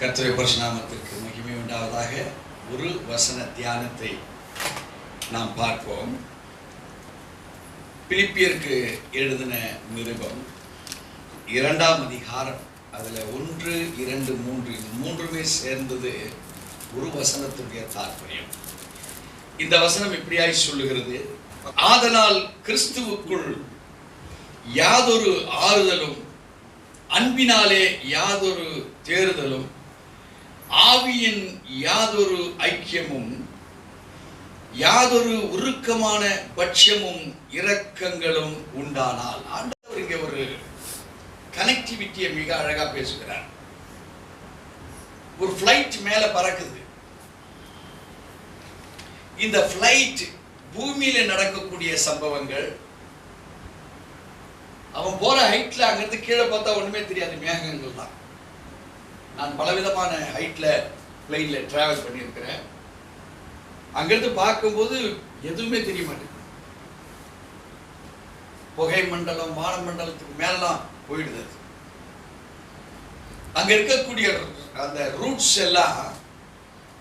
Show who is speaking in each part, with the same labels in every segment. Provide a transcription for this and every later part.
Speaker 1: கர்த்தரை பரிசுநாமத்திற்கு மகிமை உண்டாவதாக ஒரு வசன தியானத்தை நாம் பார்ப்போம். பிலிப்பியருக்கு எழுதின நிருபம் இரண்டாம் அதிகாரம் அதில் ஒன்று இரண்டு மூன்று இது மூன்றுமே சேர்ந்தது ஒரு வசனத்துடைய தாற்பயம். இந்த வசனம் இப்படியாய் சொல்லுகிறது? ஆதலால் கிறிஸ்துவுக்குள் யாதொரு ஆறுதலும் அன்பினாலே யாதொரு தேறுதலும் ஆவியின் யாதொரு ஐக்கியமும் யாதொரு உருக்கமான பட்சமும் இரக்கங்களும் உண்டானால் ஆண்டவர் இங்கே ஒரு கனெக்டிவிட்டியை மிக அழகா பேசுகிறார். ஒரு ஃப்ளைட் மேல பறக்குது. இந்த ஃப்ளைட் பூமியில நடக்கக்கூடிய சம்பவங்கள் அவன் போற ஹைட்ல அங்கிருந்து கீழே பார்த்தா ஒண்ணுமே தெரியாது மேகங்கள் தான் நான் பலவிதமான ஹைட்டில் பிளெயினில் ட்ராவல் பண்ணியிருக்கிறேன். அங்கேருந்து பார்க்கும்போது எதுவுமே தெரிய மாட்டேங்குது. புகை மண்டலம் வானமண்டலத்துக்கு மேலாம் போயிடுது அது. அங்க இருக்கக்கூடிய அந்த ரூட்ஸ் எல்லாம்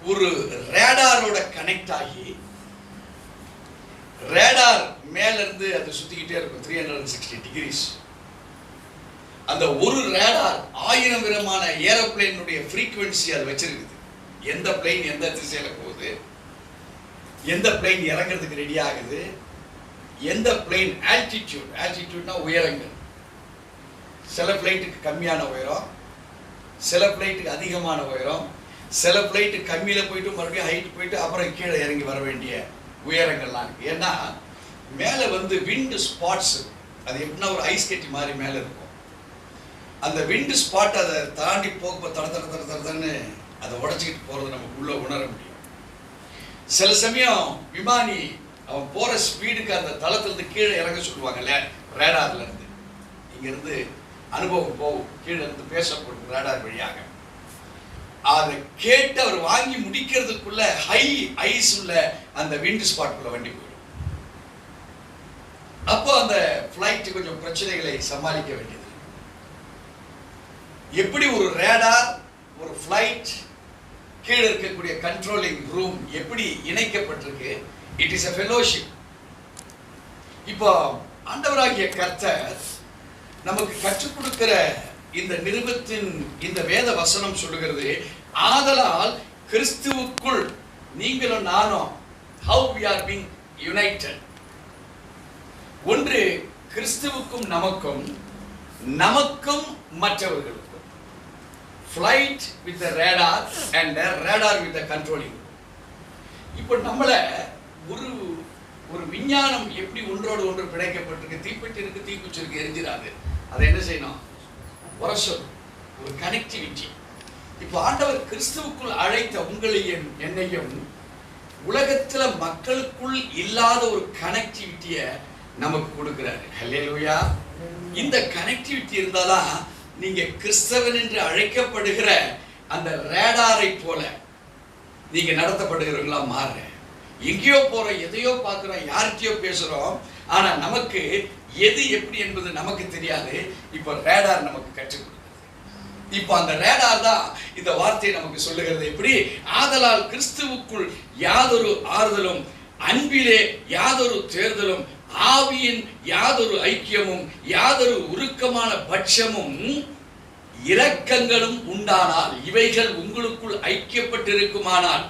Speaker 1: ஒரு ரேடாரோட கனெக்ட் ஆகி ரேடார் மேல இருந்து அது சுத்திக்கிட்டே இருக்கும் த்ரீ ஹண்ட்ரட் சிக்ஸ்டி டிகிரிஸ் அந்த ஒரு ரேடார் ஆயிரம் விதமான ஏரோப்ளேனுடைய ஃப்ரீக்குவென்சி அது வச்சிருக்குது. எந்த பிளைன் எந்த திசையில போகுது? எந்த பிளைன் இறங்குறதுக்கு ரெடி ஆகுது? எந்த பிளைன் ஆல்டிடியூட் ஆல்டிடியூட்னா உயரங்கள். சில ஃப்ளைட்டுக்கு கம்மியான உயரம். சில ஃப்ளைட்டுக்கு அதிகமான உயரம். சில ஃப்ளைட்டு கம்மியில் போயிட்டு மறுபடியும் ஹைட் போயிட்டு அப்புறம் கீழே இறங்கி வர வேண்டிய உயரங்கள்லாம் இருக்கு. ஏன்னா மேலே வந்து விண்டு ஸ்பாட்ஸ் அது எப்படின்னா ஒரு ஐஸ் கட்டி மாதிரி மேலே இருக்கும். அந்த விண்டு ஸ்பாட் அதை தாண்டி போக தட தட தட தடன்னு அதை உடச்சிக்கிட்டு போகிறது நமக்கு உள்ளே உணர முடியும். சில சமயம் விமானி அவன் போகிற ஸ்பீடுக்கு அந்த தளத்துலேருந்து கீழே இறங்க சொல்லுவாங்கல்ல ரேடார்லேருந்து. இங்கேருந்து அனுபவம் போகும் கீழே இருந்து பேசப்படும் ரேடார் வழியாக. அதை கேட்டு அவர் வாங்கி முடிக்கிறதுக்குள்ள ஹை ஐஸ் உள்ள அந்த விண்டு ஸ்பாட்குள்ள வண்டி போயிடும். அப்போ அந்த ஃப்ளைட்டு கொஞ்சம் பிரச்சனைகளை சமாளிக்க வேண்டியது. எப்படி ஒரு ரேடார் ஒரு ஃப்ளைட் கீழே இருக்கக்கூடிய கண்ட்ரோலிங் ரூம் எப்படி இணைக்கப்பட்டிருக்கு? இட் இஸ் அ ஃபெலோஷிப் இப்போ ஆண்டவராகிய கர்த்தர் நமக்கு கற்றுக் கொடுக்கிற இந்த நிருபத்தின் இந்த வேத வசனம் சொல்லுகிறது ஆதலால் கிறிஸ்துவுக்குள் நீங்களும் நானும் how we are being united ஒன்று கிறிஸ்துவுக்கும் நமக்கும் நமக்கும் மற்றவர்களும் flight with the radar and the radar with the controlling. இப்போ நம்மளை ஒரு ஒரு விஞ்ஞானம் எப்படி ஒன்றோடு ஒன்று பிணைக்கப்பட்டிருக்கு தீப்பெட்டி இருக்கு தீக்குச்சி இருக்கு எரிஞ்சிடாது. அதை என்ன செய்யணும்? உரசல் ஒரு கனெக்டிவிட்டி இப்போ ஆண்டவர் கிறிஸ்துவுக்குள் அழைத்த உங்களையும் என்னையும் உலகத்தில் மக்களுக்குள் இல்லாத ஒரு கனெக்டிவிட்டியை நமக்கு கொடுக்குறாரு. ஹலே லூயா இந்த கனெக்டிவிட்டி இருந்தாதான் நீங்க கிறிஸ்தவன் என்று அழைக்கப்படுகிற அந்த ரேடாரை போல நீங்க நடத்தப்படுகிறவங்களா மாறுற. எங்கேயோ போறோம் எதையோ பார்க்குறோம் யார்கிட்டயோ பேசுறோம். ஆனா நமக்கு எது எப்படி என்பது நமக்கு தெரியாது. இப்போ ரேடார் நமக்கு கற்றுக் இப்போ அந்த ரேடார் தான் இந்த வார்த்தையை நமக்கு சொல்லுகிறது. எப்படி? ஆதலால் கிறிஸ்துவுக்குள் யாதொரு ஆறுதலும் அன்பிலே யாதொரு தேர்தலும் ஆவியின் யாதொரு ஐக்கியமும் யாதொரு உருக்கமான பட்சமும் இரக்கங்களும் உண்டானால் இவைகள் உங்களுக்குள் ஐக்கியப்பட்டிருக்குமானால்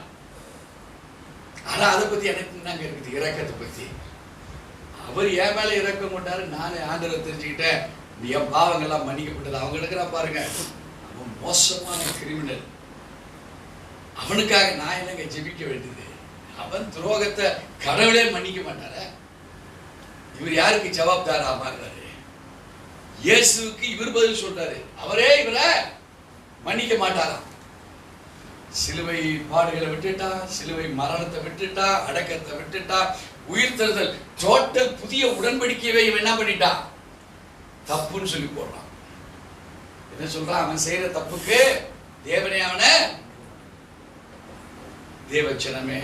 Speaker 1: ஆனா அதை பத்தி எனக்கு நாங்க இருக்குது? இரக்கத்தை பத்தி. அவர் என் மேல இறக்கம் கொண்டாரு நானே ஆண்டரை தெரிஞ்சுக்கிட்டேன். நீ என் பாவங்கள்லாம் மன்னிக்கப்பட்டது. அவங்க எடுக்கிறான் பாருங்க. அவன் மோசமான கிரிமினல். அவனுக்காக நான் என்னங்க ஜெபிக்க வேண்டியது? அவன் துரோகத்தை கடவுளே மன்னிக்க மாட்டார. இவர் யாருக்கு ஜவாப்தாரா மாறுறாரு? இயேசுவுக்கு இவர் பதில் சொல்றாரு. அவரே இவரை மன்னிக்க மாட்டாராம். சிலுவை பாடுகளை விட்டுட்டா சிலுவை மரணத்தை விட்டுட்டா அடக்கத்தை விட்டுட்டா உயிர் தருதல் டோட்டல் புதிய உடன்படிக்கையவே இவன் என்ன பண்ணிட்டா? தப்புன்னு சொல்லி போடுறான். என்ன சொல்றான்? அவன் செய்யற தப்புக்கு தேவனே அவன தேவச்சனமே.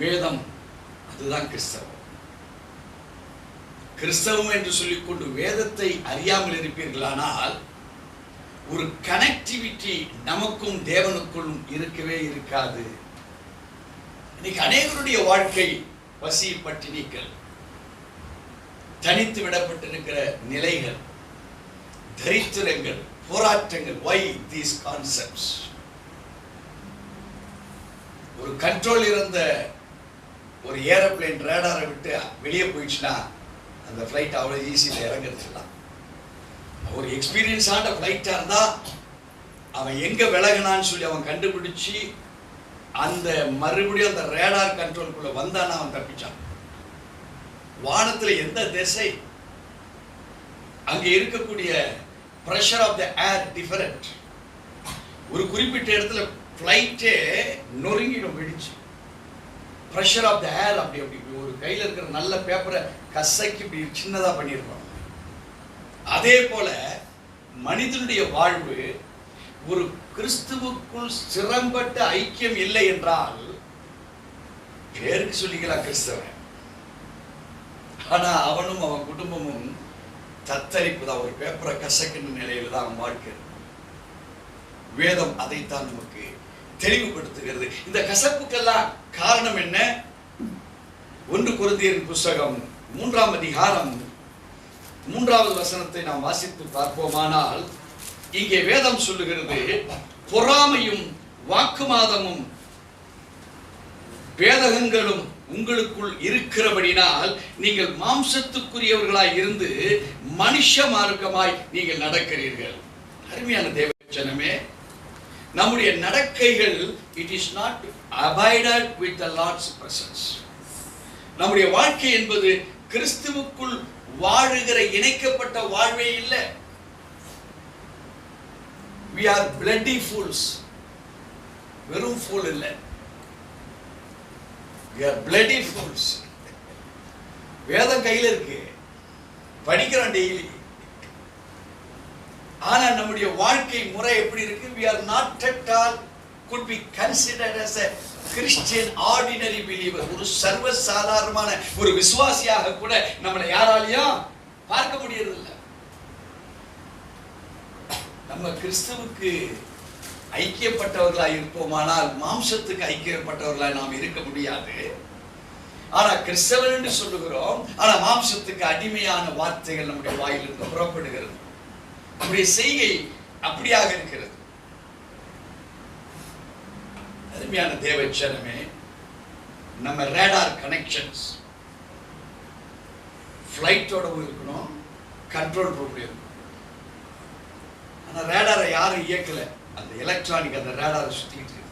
Speaker 1: வேதம் அதுதான் கிறிஸ்தவம். கிறிஸ்தவம் என்று சொல்லிக்கொண்டு வேதத்தை அறியாமல் இருப்பீர்களானால் ஒரு கனெக்டிவிட்டி நமக்கும் தேவனுக்குள்ளும் இருக்கவே இருக்காது. இன்னைக்கு அநேகருடைய வாழ்க்கை பசி பட்டினிகள் தனித்து விடப்பட்டிருக்கிற நிலைகள் தரித்திரங்கள் போராட்டங்கள் வை தீஸ் கான்செப்ட்ஸ் ஒரு கண்ட்ரோல் இருந்த ஒரு ஏரோப்ளேன் ரேடாரை விட்டு வெளியே போயிடுச்சுன்னா அந்த ஃப்ளைட் அவ்வளோ ஈஸியில் இறங்குறதுலாம் ஒரு எக்ஸ்பீரியன்ஸான ஃப்ளைட்டாக இருந்தால் அவன் எங்கே விலகினான்னு சொல்லி அவன் கண்டுபிடிச்சி அந்த மறுபடியும் அந்த ரேடார் கண்ட்ரோலுக்குள்ளே வந்தான்னா அவன் தப்பிச்சான். வானத்தில் எந்த திசை அங்கே இருக்கக்கூடிய pressure of the air different ஒரு குறிப்பிட்ட இடத்துல ஃப்ளைட்டே நொறுங்கிடும் வெடிச்சு. ப்ரெஷர் ஆஃப் த ஏர் அப்படி அப்படி இப்படி. ஒரு கையில் இருக்கிற நல்ல பேப்பரை கசக்கி இப்படி சின்னதாக பண்ணியிருப்பாங்க அதே போல மனிதனுடைய வாழ்வு ஒரு கிறிஸ்துவுக்குள் சிறம்பட்ட ஐக்கியம் இல்லை என்றால் பேருக்கு சொல்லிக்கலாம் கிறிஸ்தவன். ஆனால் அவனும் அவன் குடும்பமும் தத்தரிப்பு தான். ஒரு பேப்பரை கசக்கின்ற நிலையில் தான் அவன் வாழ்க்கை வேதம் அதைத்தான் நமக்கு தெளிவுபடுத்துகிறது. இந்த கசப்புக்கெல்லாம் காரணம் என்ன? ஒன்று குருந்தியரின் புஸ்தகம் மூன்றாம் அதிகாரம். மூன்றாவது வசனத்தை நாம் வாசித்து பார்ப்போமானால் இங்கே வேதம் சொல்லுகிறது பொறாமையும் வாக்குமாதமும் வேதகங்களும் உங்களுக்குள் இருக்கிறபடினால் நீங்கள் மாம்சத்துக்குரியவர்களாய் இருந்து மனுஷ மார்க்கமாய் நீங்கள் நடக்கிறீர்கள். அருமையான தேவச்சனமே நம்முடைய நடக்கைகள் it is not abided with the Lord's presence நம்முடைய வாழ்க்கை என்பது கிறிஸ்துவுக்குள் வாழுகிற இணைக்கப்பட்ட வாழ்வே இல்லை. வி ஆர் பிளட்டி ஃபூல்ஸ் வெறும் ஃபூல் இல்லை. வி ஆர் பிளட்டி ஃபூல்ஸ் வேதம் கையில் இருக்கு. படிக்கிறோம் டெய்லி ஆனா நம்முடைய வாழ்க்கை முறை எப்படி இருக்கு? We are not at all could be considered as a Christian ordinary believer ஒரு சர்வ சாதாரணமான ஒரு விசுவாசியாக கூட நம்மளை யாராலையும் பார்க்க முடியறதில்லை. நம்ம கிறிஸ்துவுக்கு ஐக்கியப்பட்டவர்களாய் இருப்போமானால் மாம்சத்துக்கு ஐக்கியப்பட்டவர்களாய் நாம் இருக்க முடியாது. ஆனா கிறிஸ்தவன் என்று சொல்லுகிறோம். ஆனா மாம்சத்துக்கு அடிமையான வார்த்தைகள் நம்முடைய வாயிலிருந்து புறப்படுகிறது. அவருடைய செய்கை அப்படியாக இருக்கிறது. அருமையான தேவச்சனமே நம்ம ரேடார் கனெக்ஷன்ஸ் ஃப்ளைட்டோடவும் இருக்கணும் கண்ட்ரோல் ரூம்லையும் இருக்கணும். ஆனால் ரேடாரை யாரும் இயக்கல? அந்த எலக்ட்ரானிக் அந்த ரேடாரை சுற்றிக்கிட்டு இருக்கு.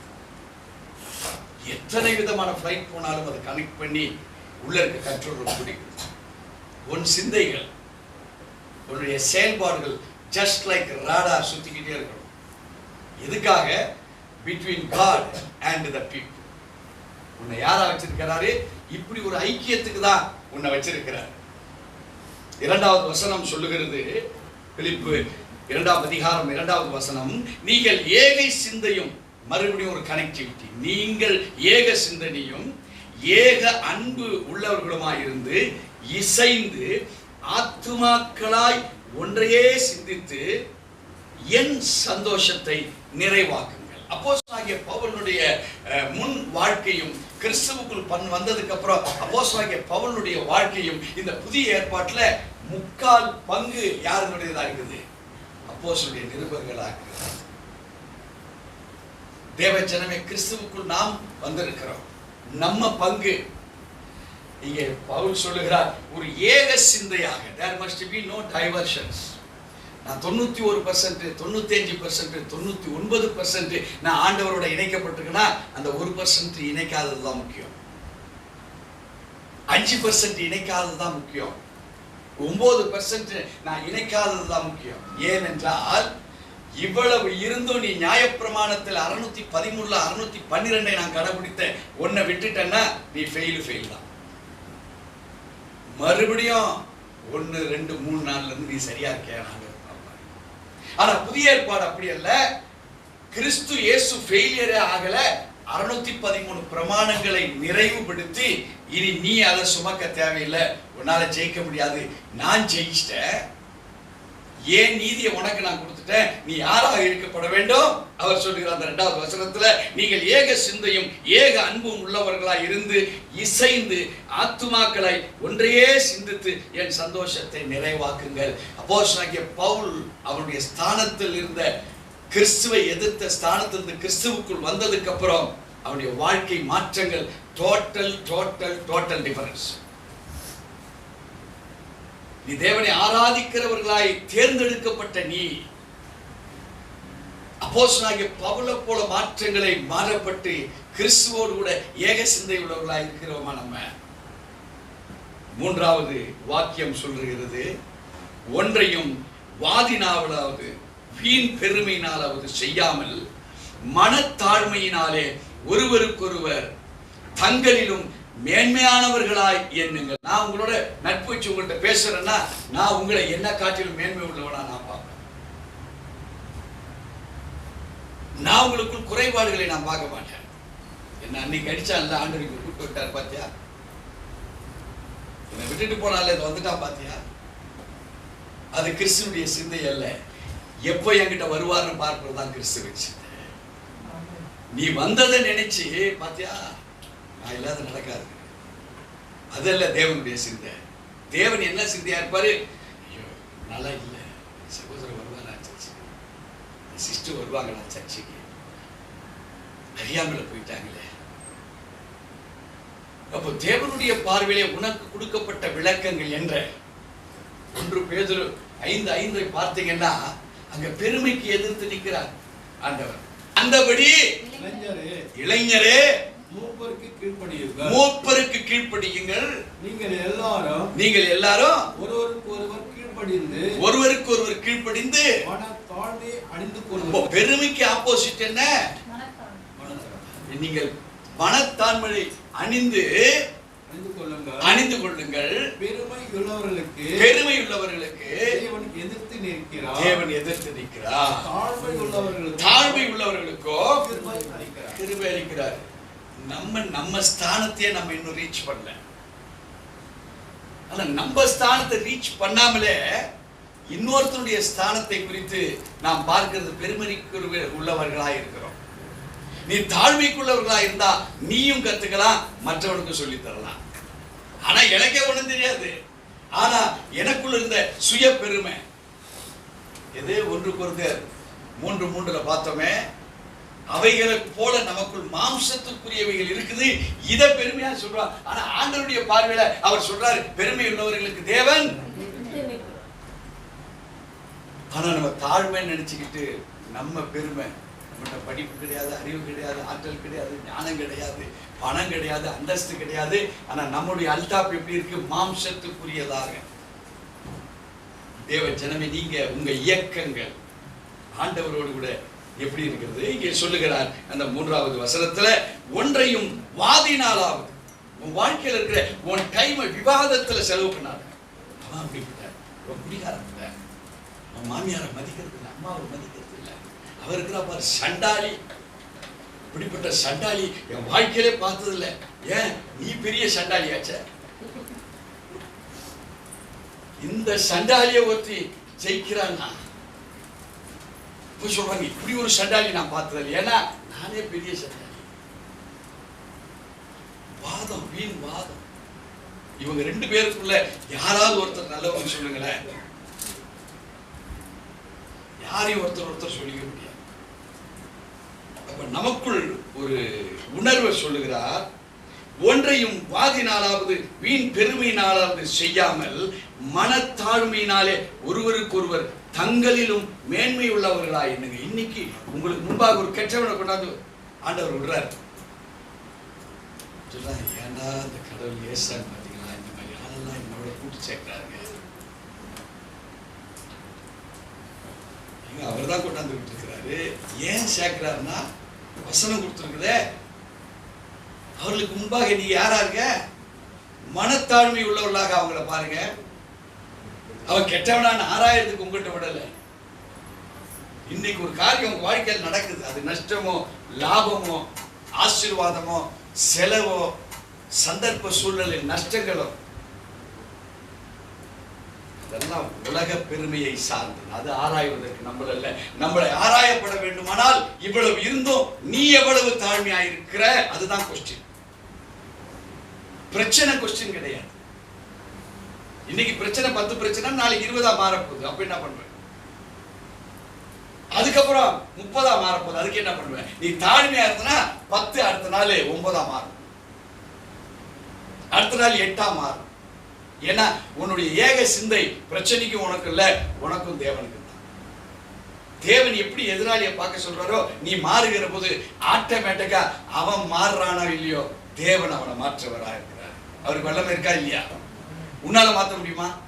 Speaker 1: எத்தனை விதமான ஃப்ளைட் போனாலும் அதை கனெக்ட் பண்ணி உள்ள இருக்க கண்ட்ரோல் ரூம் பிடிக்குது உன் சிந்தைகள் உன்னுடைய செயல்பாடுகள் ஜஸ்ட் லைக் ராடா சுத்திக்கிட்டே இருக்கணும். எதுக்காக? Between God and the people உன்னை யாரா வச்சிருக்கிறாரு? இப்படி ஒரு ஐக்கியத்துக்கு தான் உன்னை வச்சிருக்கிறார். இரண்டாவது வசனம் சொல்லுகிறது பிலிப்பு இரண்டாவது அதிகாரம் இரண்டாவது வசனம் நீங்கள் ஏக சிந்தையும் மறுபடியும் ஒரு கனெக்டிவிட்டி நீங்கள் ஏக சிந்தனையும் ஏக அன்பு உள்ளவர்களுமாய் இருந்து இசைந்து ஆத்துமாக்களாய் ஒன்றையே சிந்தித்து என் சந்தோஷத்தை நிறைவாக்குங்கள். அப்போ ஆகிய அஹ், முன் வாழ்க்கையும் கிறிஸ்துவுக்குள் பண் வந்ததுக்கு அப்புறம் வாங்கிய பவனுடைய வாழ்க்கையும் இந்த புதிய ஏற்பாட்டில் முக்கால் பங்கு யாருடையதா இருக்குது? அப்போஸ்தலனுடைய நிருபர்களாக இருக்கிறது தேவ ஜனமே கிறிஸ்துவுக்குள் நாம் வந்திருக்கிறோம். நம்ம பங்கு இங்கே பவுல் சொல்லுகிறார் ஒரு ஏக சிந்தையாக. There must be no diversions நான் தொண்ணூத்தி ஒரு பர்சன்ட் தொண்ணூத்தி அஞ்சு பர்சன்ட் தொண்ணூத்தி ஒன்பது பர்சன்ட் நான் ஆண்டவரோட இணைக்கப்பட்டிருக்கேன்னா அந்த ஒரு பர்சன்ட் இணைக்காதது தான் முக்கியம். அஞ்சு பர்சன்ட் இணைக்காதது தான் முக்கியம். ஒன்பது பர்சன்ட் நான் இணைக்காதது தான் முக்கியம். ஏனென்றால் இவ்வளவு இருந்தும் நீ நியாயப்பிரமாணத்தில் அறுநூத்தி பதிமூணுல அறுநூத்தி பன்னிரெண்டை நான் கடைபிடித்த ஒன்னை விட்டுட்டேன்னா நீ ஃபெயில் ஃபெயில் தான். மறுபடியும் ஒன்று ரெண்டு மூணு நாள்ல இருந்து நீ சரியா இருக்கியா ஆனா புதிய ஏற்பாடு அப்படி அல்ல. கிறிஸ்து இயேசு ஃபெயிலியரே ஆகல. அறுநூத்தி பதிமூணு பிரமாணங்களை நிறைவுபடுத்தி இனி நீ அதை சுமக்க தேவையில்லை. உன்னால ஜெயிக்க முடியாது. நான் ஜெயிச்சிட்டேன். ஏன் நீதியை உனக்கு நான் கொடுத்து கொடுத்துட்டேன் நீ யாராக இருக்கப்பட வேண்டும்? அவர் சொல்லுகிறார் அந்த ரெண்டாவது வசனத்துல நீங்கள் ஏக சிந்தையும் ஏக அன்பும் உள்ளவர்களாய் இருந்து இசைந்து ஆத்துமாக்களை ஒன்றையே சிந்தித்து என் சந்தோஷத்தை நிறைவாக்குங்கள். அப்போ பவுல் அவருடைய ஸ்தானத்தில் இருந்த கிறிஸ்துவை எதிர்த்த ஸ்தானத்திலிருந்து கிறிஸ்துவுக்குள் வந்ததுக்கு அப்புறம் அவனுடைய வாழ்க்கை மாற்றங்கள் டோட்டல் டோட்டல் டோட்டல் டிஃபரன்ஸ் நீ தேவனை ஆராதிக்கிறவர்களாய் தேர்ந்தெடுக்கப்பட்ட நீ அப்போசனாகிய பவுல போல மாற்றங்களை மாறப்பட்டு கிறிஸ்துவோடு கூட ஏக சிந்தை உள்ளவர்களாக இருக்கிறோமா நம்ம? மூன்றாவது வாக்கியம் சொல்லுகிறது ஒன்றையும் வாதினாவலாவது வீண் பெருமையினாலாவது செய்யாமல் மனத்தாழ்மையினாலே ஒருவருக்கொருவர் தங்களிலும் மேன்மையானவர்களாய் எண்ணுங்கள். நான் உங்களோட நட்பு வச்சு உங்கள்கிட்ட பேசுறேன்னா நான் உங்களை என்ன காட்டிலும் மேன்மை உள்ளவனா நான் நான் உங்களுக்குள் குறைபாடுகளை நான் பார்க்க மாட்டேன். என்ன அன்னைக்கு அடிச்சான்ல ஆண்டவருக்கு கூப்பிட்டு விட்டார் பாத்தியா? என்னை விட்டுட்டு போனால இது வந்துட்டான் பாத்தியா? அது கிறிஸ்துவனுடைய சிந்தை அல்ல. எப்போ என்கிட்ட வருவார்னு பார்க்கறது தான் கிறிஸ்துவின் சிந்தை. நீ வந்ததை நினைச்சு பாத்தியா? நான் இல்லாத நடக்காது. அதல்ல தேவனுடைய சிந்தை. தேவன் என்ன சிந்தையா இருப்பாரு? ஐயோ நல்லா இல்லை. சகோதரர் சிஸ்டர் வருவாங்களா சர்ச்சுக்கு. அறியாமல போயிட்டாங்களே. அப்போ தேவனுடைய பார்வையிலே உனக்கு கொடுக்கப்பட்ட விளக்கங்கள் என்ற ஒன்று பேதுரு ஐந்து ஐந்தை பார்த்தீங்கன்னா அங்க பெருமைக்கு எதிர்த்து நிற்கிறார் ஆண்டவர். அந்தபடி
Speaker 2: இளைஞரே
Speaker 1: இளைஞரே
Speaker 2: மூப்பருக்கு கீழ்ப்படியுங்கள்.
Speaker 1: மூப்பருக்கு கீழ்ப்படியுங்கள்.
Speaker 2: நீங்கள் எல்லாரும்
Speaker 1: நீங்கள் எல்லாரும்
Speaker 2: ஒருவருக்கு ஒருவர் கீழ்ப்படிந்து
Speaker 1: ஒருவருக்கு ஒருவர் கீழ்ப்படிந்து
Speaker 2: தாழ்மை அணிந்து கொள்ளுங்கள்
Speaker 1: பெருமைக்கு ஆப்போசிட் என்ன? நீங்கள் மனத்தாண்மை அணிந்து
Speaker 2: அணிந்து கொள்ளுங்கள்.
Speaker 1: அணிந்து கொள்ளுங்கள்.
Speaker 2: பெருமை உள்ளவர்களுக்கு
Speaker 1: பெருமை உள்ளவர்களுக்கு
Speaker 2: தேவன் எதிர்த்து நிற்கிறார்.
Speaker 1: தேவன் எதிர்த்து நிற்கிறார்.
Speaker 2: தாழ்மை உள்ளவர்களுக்கு
Speaker 1: தாழ்மை உள்ளவர்களுக்கோ
Speaker 2: கிருபை அளிக்கிறார்.
Speaker 1: நம்ம நம்ம ஸ்தானத்தையே நம்ம இன்னும் ரீச் பண்ணல. ஆனா நம்ம ஸ்தானத்தை ரீச் பண்ணாமலே இன்னொருத்தருடைய ஸ்தானத்தை குறித்து நாம் பார்க்கிறது பெருமதிக்கு உள்ளவர்களா இருக்கிறோம். நீ தாழ்மைக்குள்ளவர்களா இருந்தா நீயும் கத்துக்கலாம் மற்றவனுக்கு சொல்லி தரலாம் ஆனா எனக்கே ஒண்ணும் தெரியாது. ஆனா எனக்குள்ள இருந்த சுய பெருமை. எது? ஒன்று குறைந்தர் மூன்று மூன்றுல பார்த்தோமே அவைகளுக்கு போல நமக்குள் மாம்சத்துக்குரியவைகள் இருக்குது. இதை பெருமையா சொல்றார் ஆனா ஆண்டவருடைய பார்வையில அவர் சொல்றாரு பெருமை உள்ளவர்களுக்கு தேவன் ஆனால் நம்ம தாழ்மை நினச்சிக்கிட்டு நம்ம பெருமை நம்மகிட்ட படிப்பு கிடையாது அறிவு கிடையாது ஆற்றல் கிடையாது ஞானம் கிடையாது பணம் கிடையாது அந்தஸ்து கிடையாது. ஆனால் நம்முடைய அல்தாப் எப்படி இருக்கு? மாம்சத்துக்குரியதாக. தேவ ஜனமே நீங்க உங்க இயக்கங்கள் ஆண்டவரோடு கூட எப்படி இருக்கிறது? இங்கே சொல்லுகிறார் அந்த மூன்றாவது வசனத்துல ஒன்றையும் வாதினாலாவது. உன் வாழ்க்கையில இருக்கிற உன் டைமை விவாதத்துல செலவு பண்ணாத. அவன் அப்படிப்பட்ட அவன் மாமியாரை மதிக்கிறது இல்லை அம்மாவை மதிக்கிறது இல்லை. அவர் இருக்கிற பாரு சண்டாளி. இப்படிப்பட்ட சண்டாளி என் வாழ்க்கையிலே பார்த்தது இல்லை ஏன்? நீ பெரிய சண்டாளியாச்சே. இந்த சண்டாலியை ஒருத்தி ஜெயிக்கிறான்னா போய் சொல்றாங்க இப்படி ஒரு சண்டாளி நான் பார்த்தது இல்லை ஏன்னா நானே பெரிய சண்டாளி. வாதம் வீண் வாதம். இவங்க ரெண்டு பேருக்குள்ள யாராவது ஒருத்தர் நல்லவங்க சொல்லுங்களேன். யாரையும் ஒருத்தர் ஒருத்தர் சொல்லிக்க முடியாது அப்ப நமக்குள் ஒரு உணர்வை சொல்லுகிறார் ஒன்றையும் வாதினாலாவது வீண் பெருமையினாலாவது செய்யாமல் மனத்தாழ்மையினாலே ஒருவருக்கொருவர் தங்களிலும் மேன்மை உள்ளவர்களா என்னங்க. இன்னைக்கு உங்களுக்கு முன்பாக ஒரு கெட்டவனை கொண்டாந்து ஆண்டவர் விடுறார். சொல்றாங்க ஏன்டா இந்த கடவுள் ஏசான்னு பார்த்தீங்களா? இந்த மாதிரி அதெல்லாம் என்னோட கூட்டு சேர்க்கிறாருங்க. அவர் தான் கொண்டாந்து விட்டுருக்கிறாரு ஏன் சேர்க்கிறாருன்னா வசனம் கொடுத்துருக்குதே. அவர்களுக்கு முன்பாக நீ யாரா இருக்க மனத்தாழ்மை உள்ளவர்களாக அவங்கள பாருங்க. அவன் கெட்டவனான ஆறாயிரத்துக்கு உங்கள்கிட்ட விடலை. இன்னைக்கு ஒரு காரியம் உங்க வாழ்க்கையில் நடக்குது. அது நஷ்டமோ லாபமோ ஆசீர்வாதமோ செலவோ சந்தர்ப்ப சூழ்நிலை நஷ்டங்களோ இதெல்லாம் உலக பெருமையை சார்ந்து அது ஆராய்வதற்கு நம்மள இல்ல நம்மளை ஆராயப்பட வேண்டுமானால் இவ்வளவு இருந்தும் நீ எவ்வளவு தாழ்மையா இருக்கிற? அதுதான் கொஸ்டின் பிரச்சனை கொஸ்டின் கிடையாது. இன்னைக்கு பிரச்சனை பத்து பிரச்சனை நாளைக்கு இருபதா மாறப்போகுது. அப்ப என்ன பண்ணுவேன்? அதுக்கப்புறம் முப்பதா மாறப்போகுது. அதுக்கு என்ன பண்ணுவேன்? நீ தாழ்மையா இருந்தனா பத்து அடுத்த நாள் ஒன்பதா மாறும். அடுத்த நாள் எட்டா மாறும். ஏன்னா உன்னுடைய ஏக சிந்தை பிரச்சனைக்கு உனக்கு இல்ல உனக்கும் தேவனுக்கு தேவன் எப்படி எதிராளியை பார்க்க சொல்றாரோ நீ மாறுகிற போது ஆட்டோமேட்டிக்கா அவன் மாறுறானோ இல்லையோ தேவன் அவனை மாற்றவரா இருக்கிறார். அவருக்கு வல்லமை இருக்கா இல்லையா? உன்னால மாத்த முடியுமா?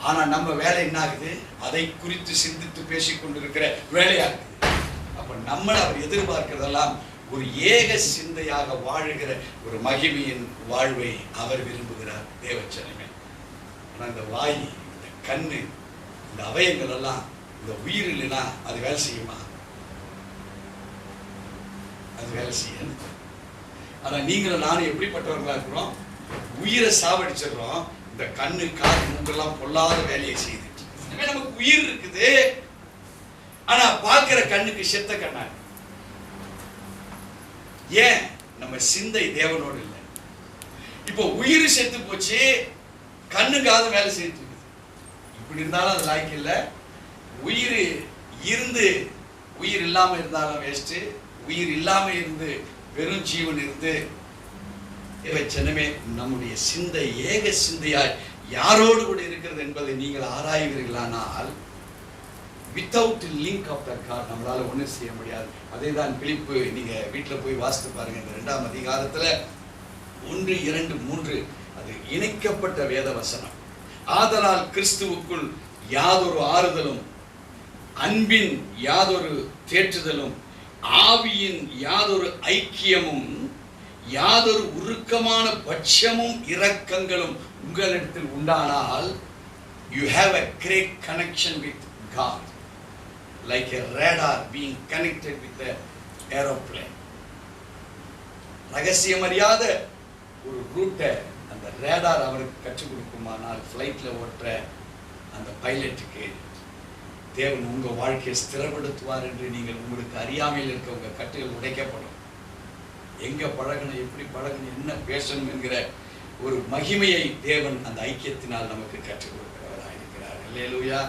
Speaker 1: ஆனா நம்ம வேலை என்ன ஆகுது? அதை குறித்து சிந்தித்து பேசிக் கொண்டிருக்கிற வேலையா இருக்குது. அப்ப நம்மளை அவர் எதிர்பார்க்கிறதெல்லாம் ஒரு ஏக சிந்தையாக வாழுகிற ஒரு மகிமையின் வாழ்வை அவர் விரும்புகிறார் தேவச்சனமே ஆனால் இந்த வாய் இந்த கண்ணு இந்த அவயங்கள் எல்லாம் இந்த உயிர் இல்லைன்னா அது வேலை செய்யுமா? அது வேலை செய்யாது. ஆனா நீங்களும் நானும் எப்படிப்பட்டவர்களாக இருக்கிறோம்? உயிரை சாவடிச்சிடுறோம். இந்த கண்ணு காது மூக்கெல்லாம் பொல்லாத வேலையை செய்து நமக்கு உயிர் இருக்குது. ஆனா பார்க்கிற கண்ணுக்கு செத்த கண்ணா ஏன்? நம்ம சிந்தை தேவனோடு இல்லை. இப்போ உயிர் செத்து போச்சு. கண்ணு காது வேலை செய்துட்டு இருக்குது. இப்படி இருந்தாலும் அது லாய்க்கு இல்லை. உயிர் இருந்து உயிர் இல்லாம இருந்தாலும் வேஸ்ட் உயிர் இல்லாம இருந்து வெறும் ஜீவன் இருந்து இவை நம்முடைய சிந்தை ஏக சிந்தையாய் யாரோடு கூட இருக்கிறது என்பதை நீங்கள் ஆராய்வீர்களானால் without link of the car நம்மளால ஒன்றும் செய்ய முடியாது. அதே தான் பிழிப்பு நீங்க வீட்டில் போய் வாசித்து பாருங்க. இந்த ரெண்டாம் அதிகாரத்தில் ஒன்று இரண்டு மூன்று. அது இணைக்கப்பட்ட வேத வசனம் ஆதலால் கிறிஸ்துவுக்குள் யாதொரு ஆறுதலும் அன்பின் யாதொரு தேற்றுதலும் ஆவியின் யாதொரு ஐக்கியமும் யாதொரு உருக்கமான பட்சமும் இரக்கங்களும் உங்களிடத்தில் உண்டானால் you have a great connection with God like a radar being connected with aeroplane aeroplane. ரகசியம் அறியாத ஒரு ரூட்டை அந்த ரேடார் அவருக்கு கற்றுக் கொடுக்குமானால் ஃப்ளைட்டில் ஓட்டுற அந்த பைலட்டுக்கு தேவன் உங்கள் வாழ்க்கையை ஸ்திரப்படுத்துவார் என்று நீங்கள் உங்களுக்கு அறியாமையில் இருக்க உங்க கட்டுகள் உடைக்கப்படும். எங்கே பழகணும் எப்படி பழகணும் என்ன பேசணும் என்கிற ஒரு மகிமையை தேவன் அந்த ஐக்கியத்தினால் நமக்கு கற்றுக் கொடுக்கிறவராக இருக்கிறார் இல்லையா